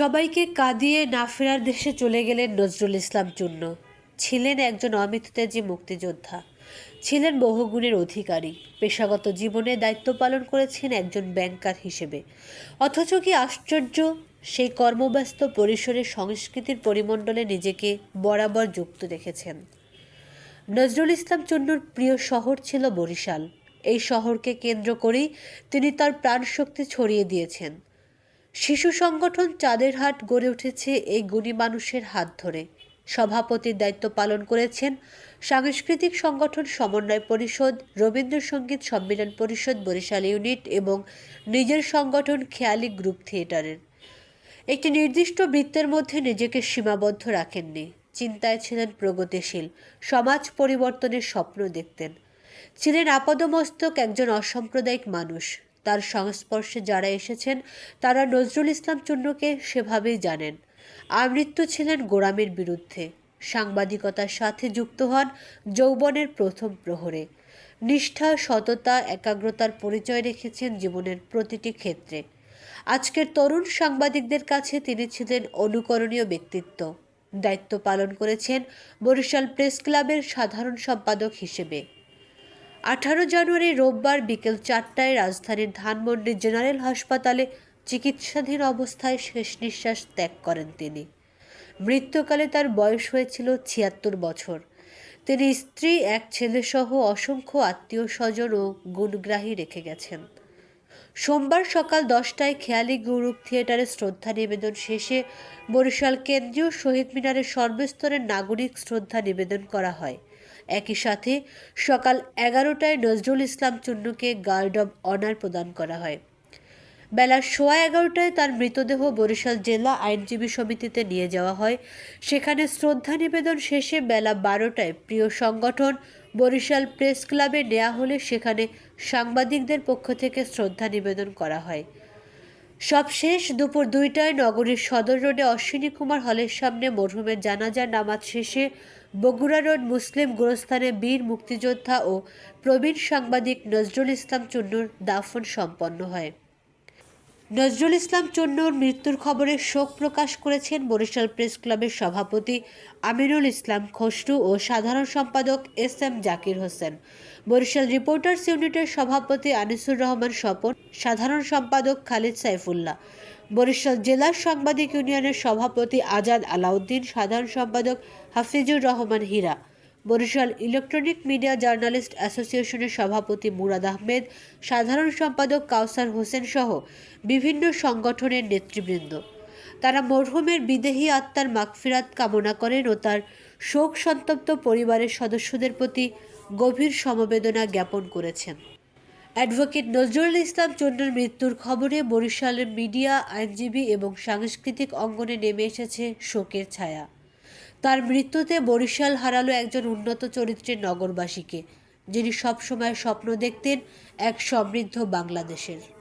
সবাইকে কাঁদিয়ে না ফেরার দেশে চলে গেলেন নজরুল ইসলাম চূন্য ছিলেন একজন অমিততেজী মুক্তিযোদ্ধা। ছিলেন বহুগুণের অধিকারী। পেশাগত জীবনে দায়িত্ব পালন করেছেন একজন ব্যাংকার হিসেবে। অথচ কি আশ্চর্য, সেই কর্মব্যস্ত পরিসরে সংস্কৃতির পরিমণ্ডলে নিজেকে বরাবর যুক্ত রেখেছেন। নজরুল ইসলাম চন্নুর প্রিয় শহর ছিল বরিশাল। এই শহরকে কেন্দ্র করেই তিনি তার প্রাণশক্তি ছড়িয়ে দিয়েছেন। শিশু সংগঠন চাঁদের হাট গড়ে উঠেছে এই গুণী মানুষের হাত ধরে। সভাপতির দায়িত্ব পালন করেছেন সাংস্কৃতিক সংগঠন সমন্বয় পরিষদ রবীন্দ্রসঙ্গীত সম্মেলন পরিষদ, বরিশাল ইউনিট এবং নিজের সংগঠন খেয়ালি গ্রুপ থিয়েটারের। একটি নির্দিষ্ট বৃত্তের মধ্যে নিজেকে সীমাবদ্ধ রাখেননি। চিন্তায় ছিলেন প্রগতিশীল, সমাজ পরিবর্তনের স্বপ্ন দেখতেন। ছিলেন আপাদমস্তক একজন অসাম্প্রদায়িক মানুষ। তার সংস্পর্শে যারা এসেছেন, তারা নজরুল ইসলাম চূন্যকে সেভাবেই জানেন। আমৃত্যু ছিলেন গোড়ামির বিরুদ্ধে। সাংবাদিকতার সাথে যুক্ত হন যৌবনের প্রথম প্রহরে। নিষ্ঠা, সততা, একাগ্রতার পরিচয় রেখেছেন জীবনের প্রতিটি ক্ষেত্রে। আজকের তরুণ সাংবাদিকদের কাছে তিনি ছিলেন অনুকরণীয় ব্যক্তিত্ব। দায়িত্ব পালন করেছেন বরিশাল প্রেস ক্লাবের সাধারণ সম্পাদক হিসেবে। আঠারো জানুয়ারি রোববার বিকেল চারটায় রাজধানীর ধানমন্ডি জেনারেল হাসপাতালে চিকিৎসাধীন অবস্থায় শেষ নিঃশ্বাস ত্যাগ করেন তিনি। মৃত্যুকালে তার বয়স হয়েছিল ছিয়াত্তর বছর। তিনি স্ত্রী, এক ছেলেসহ অসংখ্য আত্মীয় স্বজন ও গুণগ্রাহী রেখে গেছেন। সোমবার সকাল দশটায় খেয়ালি গ্রুপ থিয়েটারে শ্রদ্ধা নিবেদন শেষে বরিশাল কেন্দ্রীয় শহীদ মিনারে সর্বস্তরের নাগরিক শ্রদ্ধা নিবেদন করা হয়। একই সাথে সকাল এগারোটায় নজরুল ইসলাম চুন্নুকে গার্ড অব অনার প্রদান করা হয়। বেলা সোয়া এগারোটায় তার মৃতদেহ বরিশাল জেলা আইনজীবী সমিতিতে নিয়ে যাওয়া হয়। সেখানে শ্রদ্ধা নিবেদন শেষে বেলা বারোটায় প্রিয় সংগঠন বরিশাল প্রেস ক্লাবে নেওয়া হলে সেখানে সাংবাদিকদের পক্ষ থেকে শ্রদ্ধা নিবেদন করা হয়। সবশেষ দুপুর দুইটায় নগরীর সদর রোডে অশ্বিনী কুমার হলের সামনে মরহুমের জানাজার নামাজ শেষে বগুড়া রোড মুসলিম গোরস্থানে বীর মুক্তিযোদ্ধা ও প্রবীণ সাংবাদিক নজরুল ইসলাম চুন্নুর দাফন সম্পন্ন হয়। নজরুল ইসলাম চন্নুর মৃত্যুর খবরে শোক প্রকাশ করেছেন বরিশাল প্রেস ক্লাবের সভাপতি আমিনুল ইসলাম খসরু ও সাধারণ সম্পাদক S M Zakir Hossain. Barishal reporters ইউনিটের সভাপতি আনিসুর রহমান স্বপন, সাধারণ সম্পাদক খালিদ সাইফুল্লাহ। বরিশাল জেলা সাংবাদিক ইউনিয়নের সভাপতি আজাদ আলাউদ্দিন, সাধারণ সম্পাদক Hafizur Rahman Hira. Barishal electronic media journalist অ্যাসোসিয়েশনের সভাপতি মুরাদ আহমেদ, সাধারণ সম্পাদক কাউসার হোসেন সহ বিভিন্ন সংগঠনের নেতৃবৃন্দ। তারা মরহুমের বিদেহী আত্মার মাগফিরাত কামনা করেন ও তার শোক সন্তপ্ত পরিবারের সদস্যদের প্রতি গভীর সমবেদনা জ্ঞাপন করেছেন। অ্যাডভোকেট নজরুল ইসলাম চন্দ্রের মৃত্যুর খবরে বরিশালের মিডিয়া, আইনজীবী এবং সাংস্কৃতিক অঙ্গনে নেমে এসেছে শোকের ছায়া। তার মৃত্যুতে বরিশাল হারালো একজন উন্নত চরিত্রের নগরবাসীকে, যিনি সবসময় স্বপ্ন দেখতেন এক সমৃদ্ধ বাংলাদেশের।